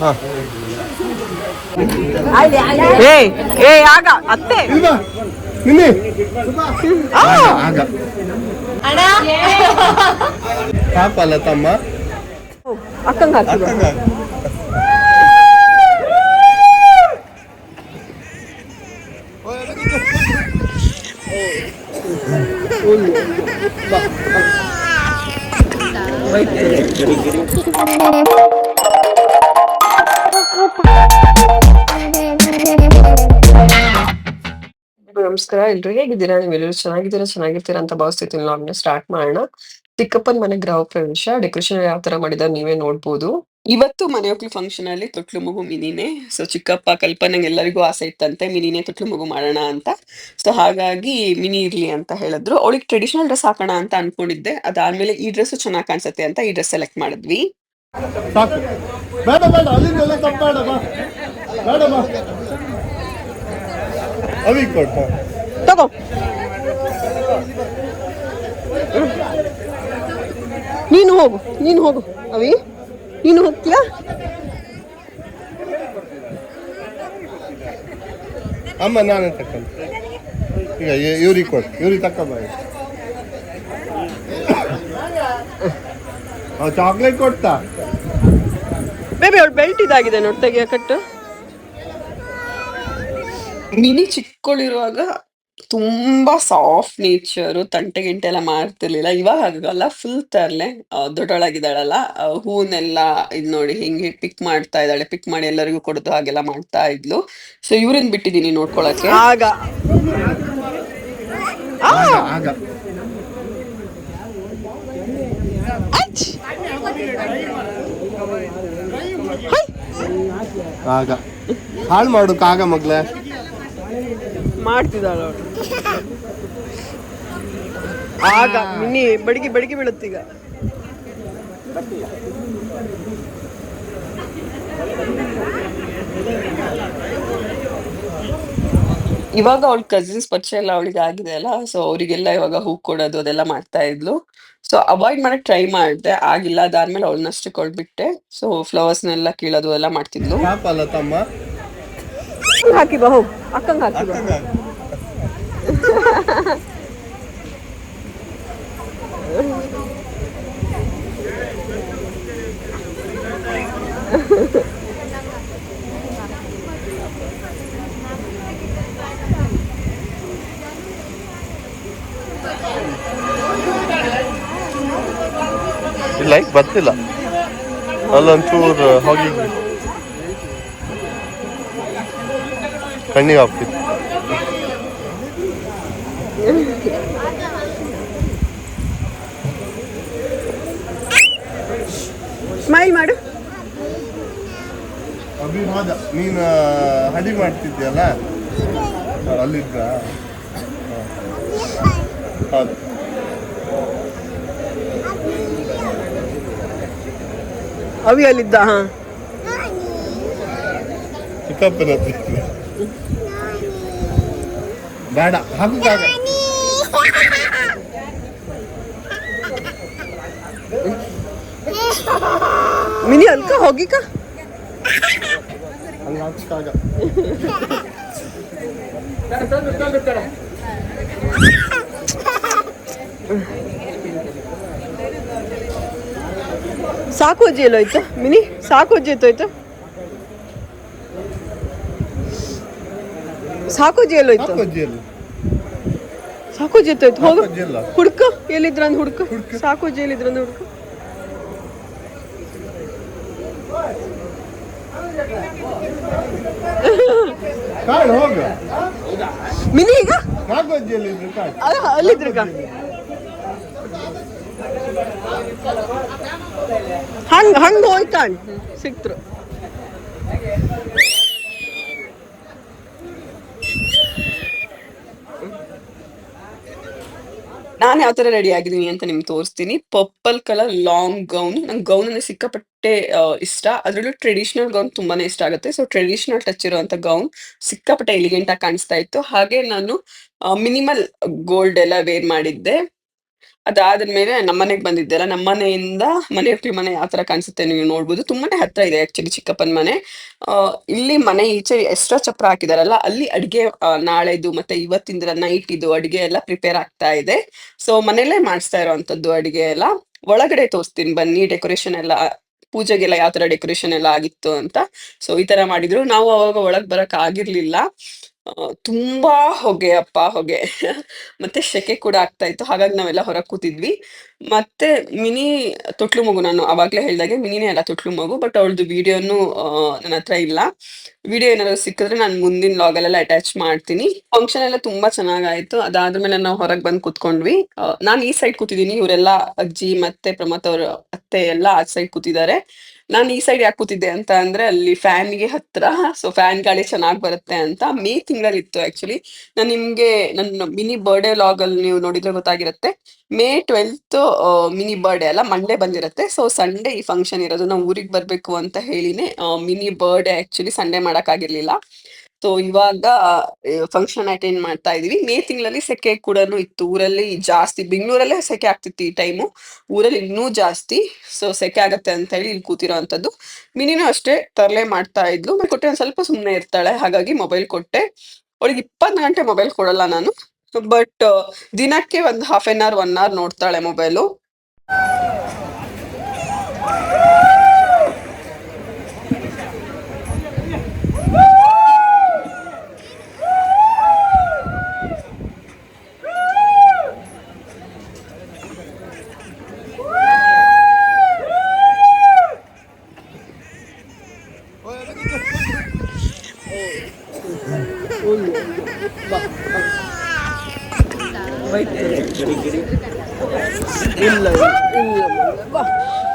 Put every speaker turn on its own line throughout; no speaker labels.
ಹಾ.
ಏ ಏ ಆಗ ಅತ್ತೆ.
ಇಲ್ವಾ ನಿನ್ನೆ ಆಗ ಪಾಪ ಅಲ್ಲ ತಮ್ಮ.
ಅಕ್ಕಂಗ ಹಾಕಿ. ಬಾ. ನಮಸ್ಕಾರ. ಎಲ್ರು ಹೇಗಿದ್ದೀರಾ? ನೀವೆಲ್ಲರೂ ಚೆನ್ನಾಗಿದ್ದೀರಾ? ಚೆನ್ನಾಗಿರ್ತೀರಾ ಅಂತ ಭಾವಿಸ್ತಿದ್ದೀನಿ ಲಾಗ್ನ ಸ್ಟಾರ್ಟ್ ಮಾಡೋಣ. ಚಿಕ್ಕಪ್ಪನ ಮನೆ ಗೃಹ ಪ್ರವೇಶ ಡೆಕೋರೇಷನ್ ಯಾವ ತರ ಮಾಡಿದ ನೀವೇ ನೋಡ್ಬೋದು. ಇವತ್ತು ಮನೆ ಹೋಗ್ಲಿ ಫಂಕ್ಷನ್ ಅಲ್ಲಿ ತೊಟ್ಲು ಮಗು ಮಿನಿನೇ. ಸೊ ಚಿಕ್ಕಪ್ಪ ಕಲ್ಪನೆ ಎಲ್ಲರಿಗೂ ಆಸೆ ಇತ್ತಂತೆ, ಮಿನಿನೇ ತೊಟ್ಲು ಮಗು ಮಾಡೋಣ ಅಂತ. ಸೊ ಹಾಗಾಗಿ ಮಿನಿ ಇರ್ಲಿ ಅಂತ ಹೇಳಿದ್ರು. ಅವಳಿಗೆ ಟ್ರೆಡಿಷನಲ್ ಡ್ರೆಸ್ ಹಾಕೋಣ ಅಂತ ಅನ್ಕೊಂಡಿದ್ದೆ. ಅದಾದ್ಮೇಲೆ ಈ ಡ್ರೆಸ್ ಚೆನ್ನಾಗಿ ಕಾಣಿಸುತ್ತೆ ಅಂತ ಈ ಡ್ರೆಸ್ ಸೆಲೆಕ್ಟ್ ಮಾಡಿದ್ವಿ.
ಅವಿ ಕೊಟ್ಟ.
ತಗೋ. ನೀನು ಹೋಗು ನೀನು ಹೋಗು. ಅವಿ ನೀನು ಹೋಗ್ತೀಯಾ?
ಅಮ್ಮ ನಾನೇ ತಕ್ಕಂತ ಈಗ ಇವ್ರಿಗೆ ಕೊಟ್ಟು ಇವ್ರಿಗೆ ತಕೊಂಬ. ಚಾಕ್ಲೇಟ್ ಕೊಡ್ತಾ?
ಬೇಬಿ ಅವಳು ಬೆಲ್ಟ್ ಇದಾಗಿದೆ ನೋಡಿ ತೆಗಿಯ ಕಟ್ಟು. ಮಿನಿ ಚಿಕ್ಕಳಿರುವಾಗ ತುಂಬಾ ಸಾಫ್ಟ್ ನೇಚರು ತಂಟೆ ಗಿಂಟೆ ಎಲ್ಲ ಮಾಡ್ತಿರ್ಲಿಲ್ಲ. ಇವಾಗ ಹಾಗಲ್ಲ ಫುಲ್ ತರ್ಲೆ. ದೊಡ್ಡೊಳಗಿದ್ದಾಳಲ್ಲ ಹೂನೆಲ್ಲ ಹೂವನ್ನೆಲ್ಲ ಇದ್ ನೋಡಿ ಹಿಂಗೆ ಪಿಕ್ ಮಾಡ್ತಾ ಇದ್ದಾಳೆ ಪಿಕ್ ಮಾಡಿ ಎಲ್ಲರಿಗೂ ಕೊಡೋದು ಹಾಗೆಲ್ಲ ಮಾಡ್ತಾ ಇದ್ಲು. ಸೊ ಇವ್ರನ್ನ ಬಿಟ್ಟಿದ್ದೀನಿ ನೋಡ್ಕೊಳಕ್ಕೆ. ಆಗ.
ಆಗ ಆಗ. ಆಗ. ಹಾಳು ಮಾಡೋಕ್ಕಾಗ ಆಗ ಮಗ್ಲೆ.
ಮಾಡ್ತಿದ್ದಾಳ ಆಗ ಮಿನಿ ಬಡಿಗೆ ಬಡಿಗೆ ಬೀಳುತ್ತೀಗ ಇವಾಗ ಅವಳ ಕಸಿನ್ಸ್ ಪರಿಚಯ ಎಲ್ಲ ಅವಳಿಗೆ ಆಗಿದೆ ಅಲ್ಲ? ಸೊ ಅವರಿಗೆಲ್ಲ ಇವಾಗ ಹೂ ಕೊಡೋದು ಅದೆಲ್ಲ ಮಾಡ್ತಾ ಇದ್ಲು. ಸೊ ಅವಾಯ್ಡ್ ಮಾಡಕ್ ಟ್ರೈ ಮಾಡಿದೆ. ಆಗಿಲ್ಲ ಅದಾದ್ಮೇಲೆ ಅವಳನ್ನಷ್ಟು ಕೊಡ್ಬಿಟ್ಟೆ. ಸೊ ಫ್ಲವರ್ಸ್ನೆಲ್ಲ ಕೀಳೋದು ಎಲ್ಲ ಮಾಡ್ತಿದ್ಲು.
ಪಾಪ ಅಲ್ಲ ತಮ್ಮ?
ಹಾಕಿ ಬಾ ಹೋಗ್ ಅಕ್ಕಂಗ್ ಹಾಕಿ ಬಾ
ಅಕ್ಕಂಗ ಇಲ್ಲ ಈಗ ಬರ್ತಿಲ್ಲ ಅಲ್ಲೊಂಚೂರು ಹೋಗಿ ಕಣ್ಣಿಗೆ ಹಾಕ್ತಿತ್ತು
ಸ್ಮೈಲ್ ಮಾಡು.
ಅಭಿವಾದ ನೀನು ಹಡಿ ಮಾಡ್ತಿದ್ಯಲ್ಲ ಅಲ್ಲಿದ್ದ ಹೌದು.
ಅವಿ ಅಲ್ಲಿದ್ದ ಹಾ.
ಚಿಕ್ಕಪ್ಪನ ಹತ್ರ ಇದ್ದ. ಬೇಡ ಹಾಕುತ್ತಾಗ
ಮಿನಿ ಅಲ್ಕ ಹೋಗಿಕ
ಹಂಗೆ ಹಾಕ್ಸ್ಕಾಗ
ಸಾಕು ಅಜ್ಜಿ ಎಲ್ಲೋಯ್ತು. ಮಿನಿ ಸಾಕು ಅಜ್ಜಿ ಎತ್ತೋಯ್ತು. ಸಾಕು ಜೇಲ್
ಹಾಕು ಅಜ್ಜಿಯಲ್ಲಿ
ಸಾಕು ಜೇತು ಇತ್ತು ಹೋಗು
ಸಾಕು ಎಲ್ಲಿದ್ರ ಅಂದ್
ಹುಡ್ಕ? ಹುಡ್ಕು.
ಹುಡ್ಕು.
ಸಾಕು ಜೇಲ್ ಇದ್ರ ಹುಡ್ಕು.
ಹುಡ್ಕ ಹೋಗ.
ಮಿನಿ ಈಗ? ಅಲ್ಲಿದ್ರ ಹಂಗ ಹಂಗ ಹೋಯ್ತಾನ್ ಸಿಕ್ತ್ರು. ನಾನು ಯಾವ ತರ ರೆಡಿ ಆಗಿದ್ದೀನಿ ಅಂತ ನಿಮ್ಗೆ ತೋರಿಸ್ತೀನಿ. ಪರ್ಪಲ್ ಕಲರ್ ಲಾಂಗ್ ಗೌನ್ ನಂಗೆ ಗೌನ್ ಅಂದ್ರೆ ಸಿಕ್ಕಾಪಟ್ಟೆ ಇಷ್ಟ. ಅದರಲ್ಲೂ ಟ್ರೆಡಿಷನಲ್ ಗೌನ್ ತುಂಬಾನೇ ಇಷ್ಟ ಆಗುತ್ತೆ. ಸೊ ಟ್ರೆಡಿಷನಲ್ ಟಚ್ ಇರುವಂತ ಗೌನ್ ಸಿಕ್ಕಾಪಟ್ಟೆ ಎಲಿಗೆಂಟ್ ಆಗಿ ಕಾಣಿಸ್ತಾ ಇತ್ತು. ಹಾಗೆ ನಾನು ಮಿನಿಮಲ್ ಗೋಲ್ಡ್ ಎಲ್ಲ ವೇರ್ ಮಾಡಿದ್ದೆ. ಅದಾದ್ಮೇಲೆ ನಮ್ಮನೆಗೆ ಬಂದಿದ್ದೆಲ್ಲ ನಮ್ಮನೆಯಿಂದ ಮನೆ ಒಕ್ಲು ಮನೆ ಆ ತರ ಕಾಣಿಸುತ್ತೆ ನೀವು ನೋಡ್ಬೋದು. ತುಂಬಾನೇ ಹತ್ರ ಇದೆ ಆಕ್ಚುಲಿ ಚಿಕ್ಕಪ್ಪನ ಮನೆ. ಆ, ಇಲ್ಲಿ ಮನೆ ಈಚೆ ಎಕ್ಸ್ಟ್ರಾ ಚಪ್ರ ಹಾಕಿದಾರಲ್ಲ ಅಲ್ಲಿ ಅಡಿಗೆ ನಾಳೆದು ಮತ್ತೆ ಇವತ್ತಿಂದ ನೈಟ್ ಇದು ಅಡಿಗೆ ಎಲ್ಲ ಪ್ರಿಪೇರ್ ಆಗ್ತಾ ಇದೆ. ಸೊ ಮನೆಯಲ್ಲೇ ಮಾಡಿಸ್ತಾ ಇರುವಂತದ್ದು ಅಡಿಗೆ ಎಲ್ಲ. ಒಳಗಡೆ ತೋರಿಸ್ತೀನಿ ಬನ್ನಿ ಡೆಕೋರೇಷನ್ ಎಲ್ಲ ಪೂಜೆಗೆಲ್ಲ ಯಾವ ತರ ಡೆಕೋರೇಷನ್ ಎಲ್ಲ ಆಗಿತ್ತು ಅಂತ. ಸೊ ಈ ತರ ಮಾಡಿದ್ರು. ನಾವು ಅವಾಗ ಒಳಗ್ ಬರಕ್ ಆಗಿರ್ಲಿಲ್ಲ. ಆ, ತುಂಬಾ ಹೊಗೆ ಅಪ್ಪ ಹೊಗೆ. ಮತ್ತೆ ಸೆಕೆ ಕೂಡ ಆಗ್ತಾ ಇತ್ತು. ಹಾಗಾಗಿ ನಾವೆಲ್ಲ ಹೊರಗೆ ಕೂತಿದ್ವಿ. ಮತ್ತೆ ಮಿನಿ ತೊಟ್ಲು ಮಗು ನಾನು ಅವಾಗ್ಲೇ ಹೇಳ್ದಾಗೆ ಮಿನಿನೇ ಅಲ್ಲ ತೊಟ್ಲು ಮಗು ಬಟ್ ಅವಳದು ವಿಡಿಯೋನು ನನ್ನ ಹತ್ರ ಇಲ್ಲ. ವಿಡಿಯೋ ಏನಾದ್ರು ಸಿಕ್ಕಿದ್ರೆ ನಾನು ಮುಂದಿನ ಲಾಗಲ್ಲೆಲ್ಲ ಅಟ್ಯಾಚ್ ಮಾಡ್ತೀನಿ. ಫಂಕ್ಷನ್ ಎಲ್ಲ ತುಂಬಾ ಚೆನ್ನಾಗಾಯ್ತು. ಅದಾದ್ಮೇಲೆ ನಾವು ಹೊರಗೆ ಬಂದು ಕೂತ್ಕೊಂಡ್ವಿ. ನಾನು ಈ ಸೈಡ್ ಕೂತಿದ್ದೀನಿ. ಇವರೆಲ್ಲ ಅಜ್ಜಿ ಮತ್ತೆ ಪ್ರಮತ್ ಅವ್ರ ಅತ್ತೆ ಎಲ್ಲ ಆ ಸೈಡ್ ಕೂತಿದ್ದಾರೆ. ನಾನು ಈ ಸೈಡ್ ಯಾಕೆ ಕೂತಿದ್ದೆ ಅಂತ ಅಂದ್ರೆ ಅಲ್ಲಿ ಫ್ಯಾನ್ಗೆ ಹತ್ರ ಸೊ ಫ್ಯಾನ್ ಗಾಳಿ ಚೆನ್ನಾಗಿ ಬರುತ್ತೆ ಅಂತ ಮೇ ತಿಂಗಳಲ್ಲಿ ಇತ್ತು ಆಕ್ಚುಲಿ ನಾನು ನಿಮ್ಗೆ ನನ್ನ ಮಿನಿ ಬರ್ಡೇ ಲಾಗ್ ಅಲ್ಲಿ ನೀವು ನೋಡಿದ್ರೆ ಗೊತ್ತಾಗಿರುತ್ತೆ. ಮೇ ಟ್ವೆಲ್ತ್ ಮಿನಿ ಬರ್ಡೇ ಅಲ್ಲ ಮಂಡೇ ಬಂದಿರುತ್ತೆ. ಸೊ ಸಂಡೇ ಈ ಫಂಕ್ಷನ್ ಇರೋದು ನಾವು ಊರಿಗೆ ಬರ್ಬೇಕು ಅಂತ ಹೇಳಿನೇ ಮಿನಿ ಬರ್ಡೇ ಆಕ್ಚುಲಿ ಸಂಡೇ ಮಾಡಕ್ಕಾಗಿರ್ಲಿಲ್ಲ ಸೊ ಇವಾಗ ಫಂಕ್ಷನ್ ಅಟೆಂಡ್ ಮಾಡ್ತಾ ಇದೀವಿ ಮೇ ತಿಂಗಳಲ್ಲಿ ಸೆಕೆ ಕೂಡ ಇತ್ತು. ಊರಲ್ಲಿ ಜಾಸ್ತಿ, ಬೆಂಗಳೂರಲ್ಲೇ ಸೆಕೆ ಆಗ್ತಿತ್ತು ಈ ಟೈಮು ಊರಲ್ಲಿ ಇನ್ನೂ ಜಾಸ್ತಿ. ಸೊ ಸೆಕೆ ಆಗತ್ತೆ ಅಂತ ಹೇಳಿ ಇಲ್ಲಿ ಕೂತಿರೋವಂಥದ್ದು ಮಿನಿನೂ ಅಷ್ಟೇ ತರಲೆ ಮಾಡ್ತಾ ಇದ್ಲು. ಮತ್ತೆ ಕೊಟ್ಟೆ ಒಂದ್ ಸ್ವಲ್ಪ ಸುಮ್ಮನೆ ಇರ್ತಾಳೆ. ಹಾಗಾಗಿ ಮೊಬೈಲ್ ಕೊಟ್ಟೆ. ಅವಳಿಗೆ ಇಪ್ಪತ್ತು ಗಂಟೆ ಮೊಬೈಲ್ ಕೊಡಲ್ಲ ನಾನು. ಬಟ್ ದಿನಕ್ಕೆ ಒಂದು half an hour one hour ನೋಡ್ತಾಳೆ ಮೊಬೈಲು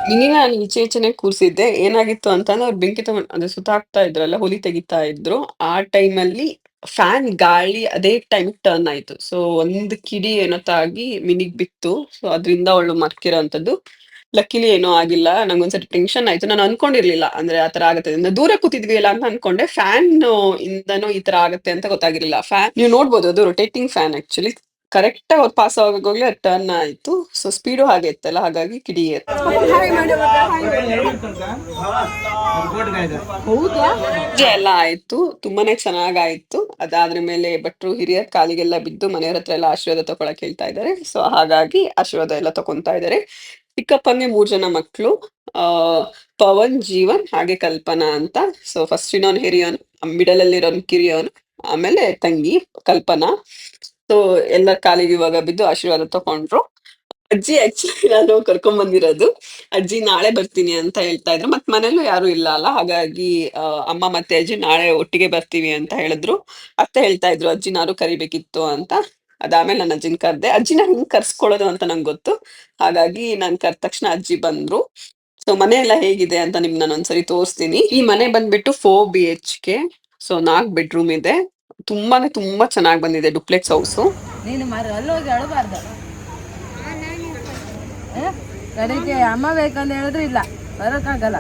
ಮಿನಿ ನಾನು ಈಚೆ ಈಚೆನೆ ಕೂರ್ಸಿದ್ದೆ. ಏನಾಗಿತ್ತು ಅಂತಂದ್ರೆ ಅವ್ರು ಬೆಂಕಿ ತಗೊಂಡ್ ಅಂದ್ರೆ ಸುತ್ತಾಕ್ತಾ ಇದ್ರಲ್ಲ, ಹುಲಿ ತೆಗಿತಾ ಇದ್ರು. ಆ ಟೈಮಲ್ಲಿ ಫ್ಯಾನ್ ಗಾಳಿ ಅದೇ ಟೈಮ್ ಟರ್ನ್ ಆಯ್ತು. ಸೊ ಒಂದ್ ಕಿಡಿ ಏನೋ ತಾಗಿ ಮಿನಿಗ್ ಬಿತ್ತು. ಸೊ ಅದರಿಂದ ಅವಳು ಮರ್ಕಿರೋಂಥದ್ದು. ಲಕ್ಕಿಲಿ ಏನೋ ಆಗಿಲ್ಲ. ನಂಗೊಂದ್ಸರಿ ಟೆನ್ಷನ್ ಆಯ್ತು. ನಾನು ಅನ್ಕೊಂಡಿರ್ಲಿಲ್ಲ. ಅಂದ್ರೆ ಆತರ ಆಗತ್ತೆ. ಅಂದ್ರೆ ದೂರ ಕೂತಿದ್ವಿ ಅಲ್ಲ ಅಂತ ಅನ್ಕೊಂಡೆ. ಫ್ಯಾನ್ ಇಂದನೂ ಈ ತರ ಆಗತ್ತೆ ಅಂತ ಗೊತ್ತಾಗಿರ್ಲಿಲ್ಲ. ಫ್ಯಾನ್ ನೀವು ನೋಡ್ಬೋದು, ಅದು ರೊಟೇಟಿಂಗ್ ಫ್ಯಾನ್ ಆಕ್ಚುಲಿ ಕರೆಕ್ಟ್ ಅವ್ರು ಪಾಸ್ ಆಗೋಗ್ಲೇ ಟರ್ನ್ ಆಯ್ತು. ಸೊ ಸ್ಪೀಡು ಹಾಗೆ ಇತ್ತಲ್ಲ ಹಾಗಾಗಿ ಕಿಡಿ ಎಲ್ಲ ಆಯ್ತು. ತುಂಬಾನೇ ಚೆನ್ನಾಗಾಯ್ತು. ಅದಾದ್ರ ಮೇಲೆ ಭಟ್ರು ಹಿರಿಯರ್ ಕಾಲಿಗೆಲ್ಲ ಬಿದ್ದು ಮನೆಯವ್ರ ಹತ್ರ ಎಲ್ಲ ಆಶೀರ್ವಾದ ತಗೊಳಕ್ ಹೇಳ್ತಾ ಇದ್ದಾರೆ ಸೊ ಹಾಗಾಗಿ ಆಶೀರ್ವಾದ ಎಲ್ಲ ತಗೊಂತಾ ಇದ್ದಾರೆ ಚಿಕ್ಕಪ್ಪಂಗೆ ಮೂರ್ ಜನ ಮಕ್ಳು. ಆ ಪವನ್ ಜೀವನ್ ಹಾಗೆ ಕಲ್ಪನಾ ಅಂತ. ಸೊ ಫಸ್ಟ್ ಇನ್ನೊಂದು ಹಿರಿಯೋನ್ ಮಿಡಲ್ ಅಲ್ಲಿರೋನ್ ಕಿರಿಯೋನ್ ಆಮೇಲೆ ತಂಗಿ ಕಲ್ಪನಾ. ಸೊ ಎಲ್ಲ ಕಾಲಿಗೆ ಇವಾಗ ಬಿದ್ದು ಆಶೀರ್ವಾದ ತಗೊಂಡ್ರು. ಅಜ್ಜಿ ಆಕ್ಚುಲಿ ನಾನು ಕರ್ಕೊಂಡ್ ಬಂದಿರೋದು. ಅಜ್ಜಿ ನಾಳೆ ಬರ್ತೀನಿ ಅಂತ ಹೇಳ್ತಾ ಇದ್ರು. ಮತ್ ಮನೇಲೂ ಯಾರು ಇಲ್ಲ ಅಲ್ಲ. ಹಾಗಾಗಿ ಅಮ್ಮ ಮತ್ತೆ ಅಜ್ಜಿ ನಾಳೆ ಒಟ್ಟಿಗೆ ಬರ್ತೀವಿ ಅಂತ ಹೇಳಿದ್ರು. ಅತ್ತೆ ಹೇಳ್ತಾ ಇದ್ರು ಅಜ್ಜಿನಾರು ಕರಿಬೇಕಿತ್ತು ಅಂತ. ಅದಾದ್ಮೇಲೆ ನನ್ನ ಅಜ್ಜಿನ ಕರ್ದೆ. ಅಜ್ಜಿನ ಹಿಂಗ್ ಕರ್ಸ್ಕೊಳ್ಳೋದು ಅಂತ ನಂಗೆ ಗೊತ್ತು. ಹಾಗಾಗಿ ನಾನು ಕರ್ದ ತಕ್ಷಣ ಅಜ್ಜಿ ಬಂದ್ರು. ಸೊ ಮನೆ ಎಲ್ಲ ಹೇಗಿದೆ ಅಂತ ನಿಮ್ ನಾನು ಒಂದ್ಸರಿ ತೋರಿಸ್ತೀನಿ. ಈ ಮನೆ ಬಂದ್ಬಿಟ್ಟು four B H K so ನಾಲ್ಕು ಬೆಡ್ರೂಮ್ ಇದೆ. ತುಂಬಾನೇ ತುಂಬಾ ಚೆನ್ನಾಗಿ ಬಂದಿದೆ ಡುಪ್ಲೆಕ್ಸ್ ಹೌಸ್.
ನೀನು ಮರ ಅಲ್ಲೋಗಿ ಅಳಬಾರ್ದು. ಅಮ್ಮ ಬೇಕಂತ ಹೇಳಿದ್ರು ಇಲ್ಲ, ಬರೋಕ್ಕಾಗಲ್ಲ.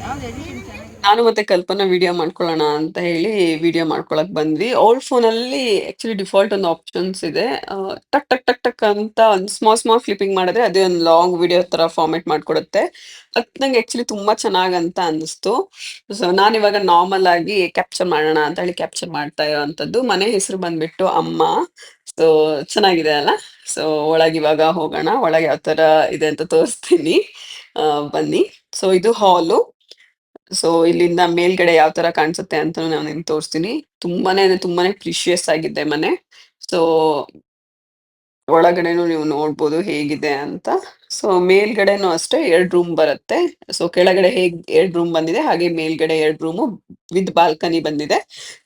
ಯಾವ್ದು
ನಾನು ಮತ್ತೆ ಕಲ್ಪನಾ ವಿಡಿಯೋ ಮಾಡ್ಕೊಳ್ಳೋಣ ಅಂತ ಹೇಳಿ ವಿಡಿಯೋ ಮಾಡ್ಕೊಳಕ್ ಬಂದ್ವಿ. ಓಲ್ಡ್ ಫೋನಲ್ಲಿ ಆಕ್ಚುಲಿ ಡಿಫಾಲ್ಟ್ ಒಂದು ಆಪ್ಷನ್ಸ್ ಇದೆ. ಟಕ್ ಟಕ್ ಟಕ್ ಟಕ್ ಅಂತ ಒಂದು ಸ್ಮಾಲ್ ಸ್ಮಾಲ್ ಫ್ಲಿಪ್ಪಿಂಗ್ ಮಾಡಿದ್ರೆ ಅದೇ ಒಂದು ಲಾಂಗ್ ವಿಡಿಯೋ ತರ ಫಾರ್ಮೆಟ್ ಮಾಡ್ಕೊಡುತ್ತೆ. ಅದ್ ನಂಗೆ ಆಕ್ಚುಲಿ ತುಂಬಾ ಚೆನ್ನಾಗಂತ ಅನಿಸ್ತು. ಸೊ ನಾನು ಇವಾಗ ನಾರ್ಮಲ್ ಆಗಿ ಕ್ಯಾಪ್ಚರ್ ಮಾಡೋಣ ಅಂತ ಹೇಳಿ ಕ್ಯಾಪ್ಚರ್ ಮಾಡ್ತಾ ಇರೋವಂಥದ್ದು. ಮನೆ ಹೆಸರು ಬಂದ್ಬಿಟ್ಟು ಅಮ್ಮ. ಸೊ ಚೆನ್ನಾಗಿದೆ ಅಲ್ಲ? ಸೊ ಒಳಗೆ ಇವಾಗ ಹೋಗೋಣ. ಒಳಗೆ ಯಾವ ತರ ಇದೆ ಅಂತ ತೋರಿಸ್ತೀನಿ. ಬನ್ನಿ. ಸೊ ಇದು ಹಾಲು ಸೊ ಇಲ್ಲಿಂದ ಮೇಲ್ಗಡೆ ಯಾವ ತರ ಕಾಣಿಸುತ್ತೆ ಅಂತ ನಾನು ನಿಮ್ಗೆ ತೋರಿಸ್ತೀನಿ. ತುಂಬಾನೇ ಅಂದ್ರೆ ತುಂಬಾನೇ ಪ್ರಿಶಿಯಸ್ ಆಗಿದೆ ಮನೆ. ಸೊ ಒಳಗಡೆನು ನೀವು ನೋಡ್ಬೋದು ಹೇಗಿದೆ ಅಂತ. ಸೊ ಮೇಲ್ಗಡೆನೂ ಅಷ್ಟೇ ಎರಡ್ ರೂಮ್ ಬರುತ್ತೆ. ಸೊ ಕೆಳಗಡೆ ಹೇಗ್ ಎರಡ್ ರೂಮ್ ಬಂದಿದೆ, ಹಾಗೆ ಮೇಲ್ಗಡೆ ಎರಡ್ ರೂಮು ವಿತ್ ಬಾಲ್ಕನಿ ಬಂದಿದೆ.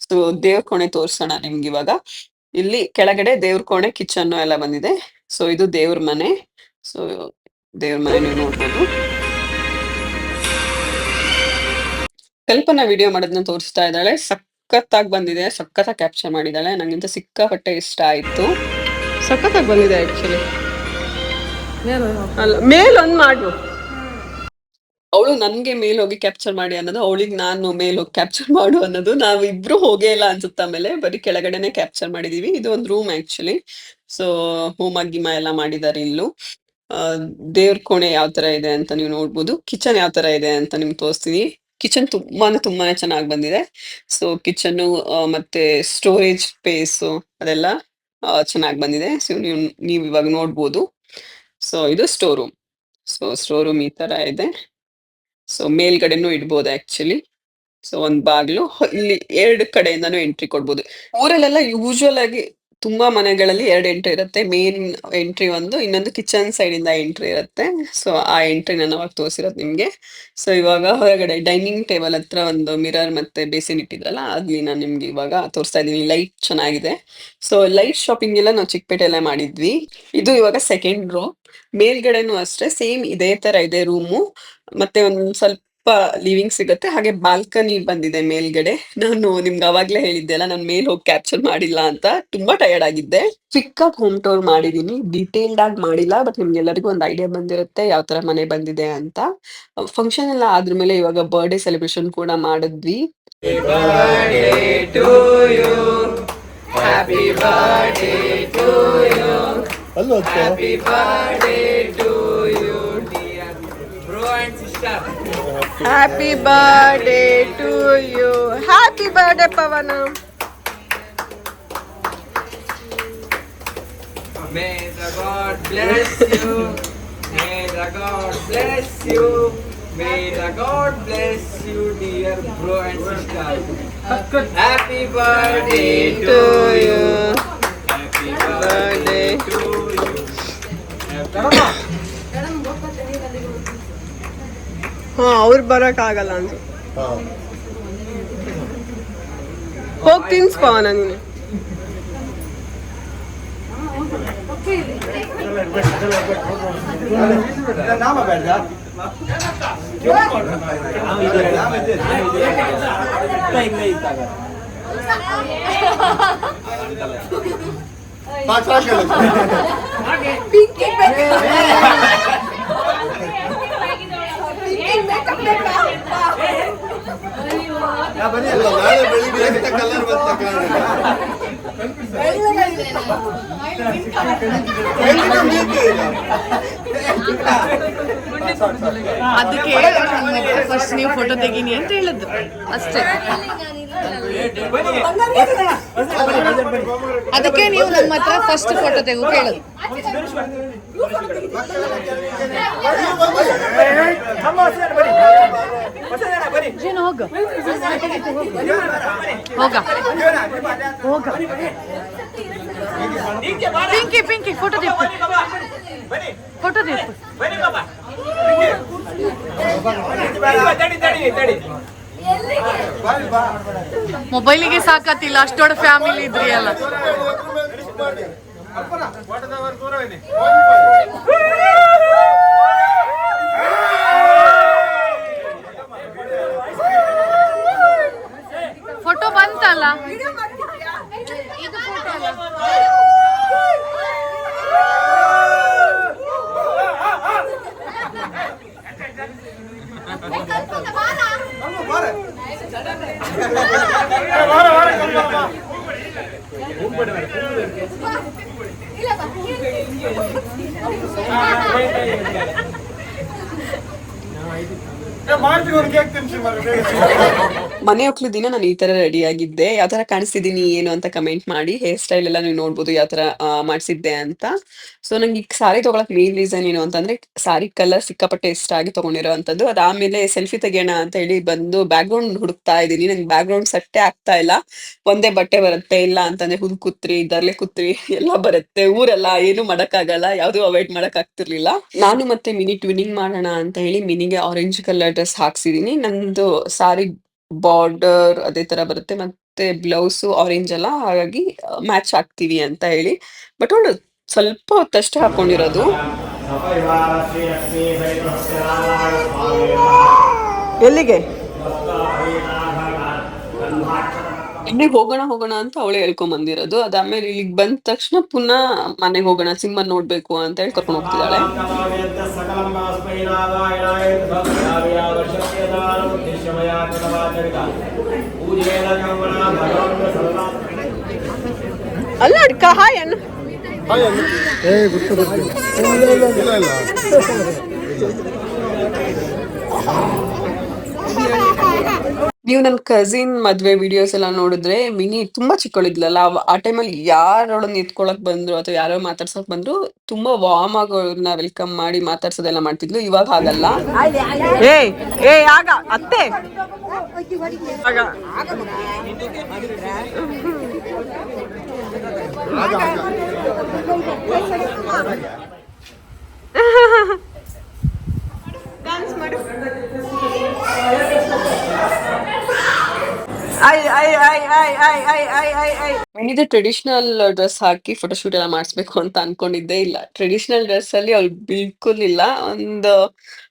ಸೊ ದೇವ್ರ ಕೋಣೆ ತೋರ್ಸೋಣ ನಿಮ್ಗೆ ಇವಾಗ. ಇಲ್ಲಿ ಕೆಳಗಡೆ ದೇವ್ರ ಕೋಣೆ ಕಿಚನ್ ಎಲ್ಲ ಬಂದಿದೆ. ಸೊ ಇದು ದೇವ್ರ ಮನೆ. ಸೊ ದೇವ್ರ ಮನೆ ನೀವು ನೋಡ್ಬೋದು. ಕಲ್ಪನಾ ವಿಡಿಯೋ ಮಾಡೋದನ್ನ ತೋರಿಸ್ತಾ ಇದ್ದಾಳೆ. ಸಖತ್ತಾಗಿ ಬಂದಿದೆ. ಸಖತ್ತಾಗಿ ಕ್ಯಾಪ್ಚರ್ ಮಾಡಿದ್ದಾಳೆ. ನಂಗಿಂತ ಸಿಕ್ಕಾಪಟ್ಟೆ ಇಷ್ಟ ಆಯ್ತು. ಸಖತ್ತಾಗಿ ಬಂದಿದೆ ಆ್ಯಕ್ಚುಲಿ
ಮೇಲೆ
ಅಲ್ಲ ಮೇಲ್ ಒಂದು ಮಾಡು. ಅವಳು ನನ್ಗೆ ಮೇಲ್ ಹೋಗಿ ಕ್ಯಾಪ್ಚರ್ ಮಾಡಿ ಅನ್ನೋದು ಅವಳಿಗೆ ನಾನು ಮೇಲ್ ಹೋಗಿ ಕ್ಯಾಪ್ಚರ್ ಮಾಡು ಅನ್ನೋದು ಇಬ್ರು ಹೋಗೇ ಇಲ್ಲ ಅನ್ಸುತ್ತೆ ಆಮೇಲೆ. ಬರೀ ಕೆಳಗಡೆನೆ ಕ್ಯಾಪ್ಚರ್ ಮಾಡಿದೀವಿ. ಇದು ಒಂದು ರೂಮ್ ಆಕ್ಚುಲಿ ಸೊ ಹೋಮ ಗಿಮ ಎಲ್ಲ ಮಾಡಿದಾರೆ ಇಲ್ಲೂ. ದೇವ್ರ ಕೋಣೆ ಯಾವ ತರ ಇದೆ ಅಂತ ನೀವು ನೋಡ್ಬೋದು. ಕಿಚನ್ ಯಾವ ತರ ಇದೆ ಅಂತ ನಿಮ್ಗೆ ತೋರಿಸ್ತೀನಿ. ಕಿಚನ್ ತುಂಬಾನೇ ತುಂಬಾನೇ ಚೆನ್ನಾಗಿ ಬಂದಿದೆ. ಸೊ ಕಿಚನ್ನು ಮತ್ತೆ ಸ್ಟೋರೇಜ್ ಸ್ಪೇಸ್ ಅದೆಲ್ಲ ಚೆನ್ನಾಗಿ ಬಂದಿದೆ. ಸೊ ನೀವು ನೀವು ಇವಾಗ ನೋಡ್ಬೋದು. ಸೊ ಇದು store room so store room ಈ ತರ ಇದೆ. ಸೊ ಮೇಲ್ಗಡೆನೂ ಇಡ್ಬೋದು ಆಕ್ಚುಲಿ ಸೊ ಒಂದ್ ಬಾಗ್ಲು. ಇಲ್ಲಿ ಎರಡು ಕಡೆಯಿಂದನು ಎಂಟ್ರಿ ಕೊಡ್ಬೋದು. ಊರಲ್ಲೆಲ್ಲ ಯೂಶುವಲ್ ಆಗಿ ತುಂಬಾ ಮನೆಗಳಲ್ಲಿ ಎರಡು ಎಂಟ್ರಿ ಇರುತ್ತೆ. ಮೇನ್ ಎಂಟ್ರಿ ಒಂದು, ಇನ್ನೊಂದು ಕಿಚನ್ ಸೈಡ್ ಇಂದ ಎಂಟ್ರಿ ಇರುತ್ತೆ. ಸೊ ಆ ಎಂಟ್ರಿ ನಾನು ಅವಾಗ ತೋರಿಸಿರೋದು ನಿಮ್ಗೆ. ಸೊ ಇವಾಗ ಹೊರಗಡೆ ಡೈನಿಂಗ್ ಟೇಬಲ್ ಹತ್ರ ಒಂದು ಮಿರರ್ ಮತ್ತೆ ಬೇಸಿನ್ ಇಟ್ಟಿದ್ರಲ್ಲ, ಅಲ್ಲಿ ನಾನು ನಿಮ್ಗೆ ಇವಾಗ ತೋರಿಸ್ತಾ ಇದ್ದೀನಿ. ಲೈಟ್ ಚೆನ್ನಾಗಿದೆ. ಸೊ ಲೈಟ್ ಶಾಪಿಂಗ್ ಎಲ್ಲ ನಾವು ಚಿಕ್ಕಪೇಟೆಲ್ಲೇ ಮಾಡಿದ್ವಿ. ಇದು ಇವಾಗ ಸೆಕೆಂಡ್ ರೋ ಮೇಲ್ಗಡೆನೂ ಅಷ್ಟೇ, ಸೇಮ್ ಇದೇ ತರ ಇದೆ ರೂಮು. ಮತ್ತೆ ಒಂದ್ ಸ್ವಲ್ಪ ಲಿವಿಂಗ್ ಸಿಗುತ್ತೆ. ಹಾಗೆ ಬಾಲ್ಕನಿ ಬಂದಿದೆ ಮೇಲ್ಗಡೆ. ನಾನು ನಿಮ್ಗೆ ಅವಾಗ್ಲೇ ಹೇಳಿದ್ದೆ ಅಲ್ಲ ನಾನು ಮೇಲ್ ಹೋಗಿ ಕ್ಯಾಪ್ಚರ್ ಮಾಡಿಲ್ಲ ಅಂತ. ತುಂಬಾ ಟಯರ್ಡ್ ಆಗಿದ್ದೆ. ಕ್ವಿಕ್ ಆಗಿ ಹೋಮ್ ಟೂರ್ ಮಾಡಿದೀನಿ. ಡೀಟೇಲ್ಡ್ ಆಗಿ ಮಾಡಿಲ್ಲ ಬಟ್ ನಿಮ್ಗೆಲ್ಲರಿಗೂ ಒಂದು ಐಡಿಯಾ ಬಂದಿರುತ್ತೆ ಯಾವ ತರ ಮನೆ ಬಂದಿದೆ ಅಂತ. ಫಂಕ್ಷನ್ ಎಲ್ಲ ಆದ್ರ ಮೇಲೆ ಇವಾಗ ಬರ್ಡೇ ಸೆಲೆಬ್ರೇಷನ್ ಕೂಡ ಮಾಡಿದ್ವಿ.
ಅಂಡ್ ಅಷ್ಟೇ
Happy birthday to you happy birthday Pavan
May the God bless you. May the God bless you. May the God bless you, dear bro and sister. Happy birthday to you. Happy birthday to you.
ಹಾ ಅವ್ರು ಬರಕ್ ಆಗಲ್ಲ ಅಂತ
ಹಾ
ಹೋಗ್ ತಿನ್ಸ್ ಪವನ ನೀನು
ಸಾಕ್ ಸಾಕ್ ಹೇಳು. ನಾಳೆ ಬೆಳಿಗ್ಗೆ ಕಲರ್
ಅದಕ್ಕೆ ಫಸ್ಟ್ ನೀವು ಫೋಟೋ ತೆಗೀನಿ ಅಂತ ಹೇಳಿದ್ದು. ಅಷ್ಟೇ. ಅದಕ್ಕೆ ನೀವು ನಮ್ಮ ಹತ್ರ ಫಸ್ಟ್ ಫೋಟೋ ತೆಗು ಕೇಳೋದು. ಜೀನು ಹೋಗ. ಹೋಗ. ಹೋಗ. ಪಿಂಕಿ ಪಿಂಕಿ ಫೋಟೋ ತೆಗ್ದು. ಫೋಟೋ ತೆಗ್ದು. ಮೊಬೈಲಿಗೆ ಸಾಕತ್ತಿಲ್ಲ ಅಷ್ಟು ದೊಡ್ಡ ಫ್ಯಾಮಿಲಿ ಇದ್ರಿ ಅಲ್ಲ ಫೋಟೋ ಬಂತಲ್ಲ ಇದು ಫೋಟೋ ಅಲ್ಲ
ಮನೆ ದಿನ ನಾನು ಈ ತರ ರೆಡಿ ಆಗಿದ್ದೆ. ಯಾವ ತರ ಕಾಣಿಸ್ತಿದ್ದೀನಿ ಏನು ಅಂತ ಕಮೆಂಟ್ ಮಾಡಿ ಹೇರ್ ಸ್ಟೈಲ್ ಎಲ್ಲ ನೀವು ನೋಡ್ಬೋದು ಯಾವ ತರ ಮಾಡಿಸಿದ್ದೆ ಅಂತ. ಸೊ ನಂಗೆ ಈಗ ಸಾರಿ ತಗೊಳಕ್ ಮೇನ್ ರೀಸನ್ ಏನು ಅಂತಂದ್ರೆ ಸಾರಿ ಕಲರ್ ಸಿಕ್ಕಾಪಟ್ಟೆ ಇಷ್ಟ ಆಗಿ ತಗೊಂಡಿರೋ ಅಂತದ್ದು ಅದಾದ್ಮೇಲೆ ಸೆಲ್ಫಿ ತೆಗಿಯೋಣ ಅಂತ ಹೇಳಿ ಬಂದು ಬ್ಯಾಕ್ ಗ್ರೌಂಡ್ ಹುಡುಕ್ತಾ ಇದ್ದೀನಿ. ನಂಗೆ ಬ್ಯಾಕ್ ಗ್ರೌಂಡ್ ಸಟ್ಟೆ ಆಗ್ತಾ ಇಲ್ಲ. ಒಂದೇ ಬಟ್ಟೆ ಬರುತ್ತೆ, ಇಲ್ಲ ಅಂತಂದ್ರೆ ಹುದ್ ಕುತ್ರಿ ದರ್ಲೆ ಕುತ್ರಿ, ಎಲ್ಲ ಬರುತ್ತೆ. ಊರೆಲ್ಲ ಏನು ಮಾಡಕ್ಕಾಗಲ್ಲ, ಯಾವ್ದು ಅವಾಯ್ಡ್ ಮಾಡಕ್ ಆಗ್ತಿರ್ಲಿಲ್ಲ. ನಾನು ಮತ್ತೆ ಮಿನಿ ಟ್ವಿನಿಂಗ್ ಮಾಡೋಣ ಅಂತ ಹೇಳಿ ಮಿನಿಗೆ ಆರೆಂಜ್ ಕಲರ್ ಡ್ರೆಸ್ ಹಾಕ್ಸಿದೀನಿ. ನಂದು ಸಾರಿ ಬಾರ್ಡರ್ ಅದೇ ತರ ಬರುತ್ತೆ. ಮತ್ತೆ ಬ್ಲೌಸು ಆರೆಂಜ್ ಅಲ್ಲ ಹಾಗಾಗಿ ಮ್ಯಾಚ್ ಆಗ್ತೀವಿ ಅಂತ ಹೇಳಿ. ಬಟ್ ಅವಳು ಸ್ವಲ್ಪ ಹೊತ್ತಷ್ಟೇ ಹಾಕೊಂಡಿರೋದು. ಎಲ್ಲಿಗೆ? ಇಲ್ಲಿ ಹೋಗೋಣ ಹೋಗೋಣ ಅಂತ ಅವಳೇ ಹೇಳ್ಕೊಂಡ್ ಬಂದಿರೋದು ಅದಾದ್ಮೇಲೆ ಇಲ್ಲಿಗೆ ಬಂದ ತಕ್ಷಣ ಪುನಃ ಮನೆಗೆ ಹೋಗೋಣ, ಸಿಂಹ ನೋಡ್ಬೇಕು ಅಂತ ಹೇಳಿ ಕರ್ಕೊಂಡು ಹೋಗ್ತಿದ್ದಾಳೆ. ಅಲ್ಲ ಅಡ್ಕ ಹಾಯ್ ಅಣ್ಣ
ಹಾಯ್ ಅಣ್ಣ. ಏ ಗೊತ್ತು ಗೊತ್ತು ಇಲ್ಲ ಇಲ್ಲ
ನೀವು ನನ್ನ ಕಸಿನ್ ಮದ್ವೆ ವಿಡಿಯೋಸ್ ಎಲ್ಲ ನೋಡಿದ್ರೆ ಮಿನಿ ತುಂಬಾ ಚಿಕ್ಕವಳಿದ್ಲಲ್ಲ ಆ ಟೈಮಲ್ಲಿ ಯಾರೊಳನ್ನ ನಿಂತ್ಕೊಳಕ್ ಬಂದ್ರು ಅಥವಾ ಯಾರೋ ಮಾತಾಡ್ಸಕ್ ಬಂದ್ರು ತುಂಬಾ ವಾರ್ಮ್ ಆಗಿ ಅವ್ರನ್ನ ವೆಲ್ಕಮ್ ಮಾಡಿ ಮಾತಾಡ್ಸೋದೆಲ್ಲ ಮಾಡ್ತಿದ್ಲು ಇವಾಗ ಹಾಗಲ್ಲ. ಏ ಏ ಆಗ ಅತ್ತೆ. ಆಗ.
ಆಗ
ಮಿನಿದು ಟ್ರೆಡಿಷನಲ್ ಡ್ರೆಸ್ ಹಾಕಿ ಫೋಟೋಶೂಟ್ ಎಲ್ಲ ಮಾಡಿಸ್ಬೇಕು ಅಂತ ಅನ್ಕೊಂಡಿದ್ದೆ ಇಲ್ಲ. ಟ್ರೆಡಿಷನಲ್ ಡ್ರೆಸ್ ಅಲ್ಲಿ ಅವ್ಳು ಬಿಲ್ಕುಲ್ ಇಲ್ಲ. ಒಂದು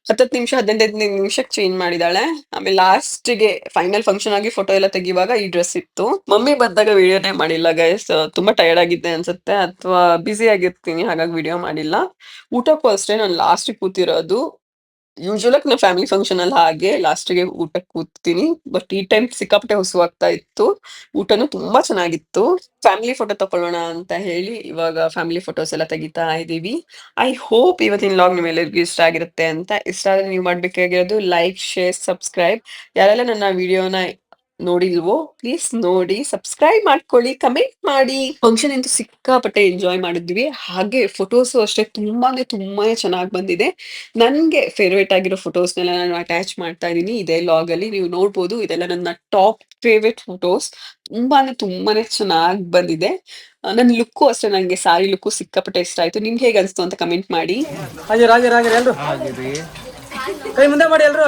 ಹತ್ತತ್ತು ನಿಮಿಷ ಹದಿನೈದು ನಿಮಿಷಕ್ಕೆ ಚೇಂಜ್ ಮಾಡಿದಾಳೆ. ಆಮೇಲೆ ಲಾಸ್ಟ್ಗೆ ಫೈನಲ್ ಫಂಕ್ಷನ್ ಆಗಿ ಫೋಟೋ ಎಲ್ಲ ತೆಗಿವಾಗ ಈ ಡ್ರೆಸ್ ಇತ್ತು. ಮಮ್ಮಿ ಬಂದಾಗ ವಿಡಿಯೋನೇ ಮಾಡಿಲ್ಲ ಗೈಸ್ ತುಂಬಾ ಟಯರ್ಡ್ ಆಗಿದ್ದೆ ಅನ್ಸುತ್ತೆ. ಅಥವಾ ಬ್ಯುಸಿ ಆಗಿರ್ತೀನಿ, ಹಾಗಾಗಿ ವಿಡಿಯೋ ಮಾಡಿಲ್ಲ. ಊಟಕ್ಕೂ ಅಷ್ಟೇ, ನಾನು ಲಾಸ್ಟ್ ಕೂತಿರೋದು. ಯೂಶುವಲ್ ಆಗಿ ನಾ ಫ್ಯಾಮಿಲಿ ಫಂಕ್ಷನ್ ಅಲ್ಲಿ ಹಾಗೆ. ಲಾಸ್ಟ್ಗೆ ಊಟಕ್ಕೆ ಕೂತ್ತೀನಿ ಬಟ್ ಈ ಟೈಮ್ ಸಿಕ್ಕಾಪಟ್ಟೆ ಹುಸುವಾಗ್ತಾ ಇತ್ತು. ಊಟನು ತುಂಬಾ ಚೆನ್ನಾಗಿತ್ತು. ಫ್ಯಾಮಿಲಿ ಫೋಟೋ ತಕೊಳ್ಳೋಣ ಅಂತ ಹೇಳಿ ಇವಾಗ ಫ್ಯಾಮಿಲಿ ಫೋಟೋಸ್ ಎಲ್ಲ ತೆಗಿತಾ ಇದೀವಿ ಐ ಹೋಪ್ ಇವತ್ತಿನ ಲಾಗ್ ನಿಮ್ಮೆಲ್ಲರಿಗೂ ಇಷ್ಟ ಆಗಿರುತ್ತೆ ಅಂತ. ಇಷ್ಟ ಆದ್ರೆ ನೀವು ಮಾಡ್ಬೇಕಾಗಿರೋದು ಲೈಕ್ ಶೇರ್ ಸಬ್ಸ್ಕ್ರೈಬ್ ಯಾರೆಲ್ಲ ನನ್ನ ವಿಡಿಯೋನ ನೋಡಿಲ್ವೋ? ಪ್ಲೀಸ್ ನೋಡಿ ಸಬ್ಸ್ಕ್ರೈಬ್ ಮಾಡ್ಕೊಳ್ಳಿ ಕಮೆಂಟ್ ಮಾಡಿ. ಫಂಕ್ಷನ್ ಅಂತೂ ಸಿಕ್ಕಾಪಟ್ಟೆ ಎಂಜಾಯ್ ಮಾಡಿದ್ವಿ. ಹಾಗೆ ಫೋಟೋಸ್ ಅಷ್ಟೇ ತುಂಬಾನೇ ತುಂಬಾನೇ ಚೆನ್ನಾಗಿ ಬಂದಿದೆ. ನನಗೆ ಫೇವ್ರೇಟ್ ಆಗಿರೋ ಫೋಟೋಸ್ನೆಲ್ಲ ನಾನು ಅಟ್ಯಾಚ್ ಮಾಡ್ತಾ ಇದ್ದೀನಿ. ಇದೇ ಲಾಗ್ ಅಲ್ಲಿ ನೀವು ನೋಡ್ಬೋದು. ಇದೆಲ್ಲ ನನ್ನ ಟಾಪ್ ಫೇವ್ರೇಟ್ ಫೋಟೋಸ್ ತುಂಬಾನೇ ತುಂಬಾನೇ ಚೆನ್ನಾಗಿ ಬಂದಿದೆ. ನನ್ನ ಲುಕ್ಕು ಅಷ್ಟೇ ನನಗೆ ಸಾರಿ ಲುಕ್ಕು ಸಿಕ್ಕಾಪಟ್ಟೆ ಇಷ್ಟ ಆಯ್ತು. ನಿಮ್ಗೆ ಹೇಗೆ ಅನಿಸ್ತು ಅಂತ ಕಮೆಂಟ್ ಮಾಡಿ.
ಕೈ ಮುಂದೆ ಮಾಡಿ ಎಲ್ರು.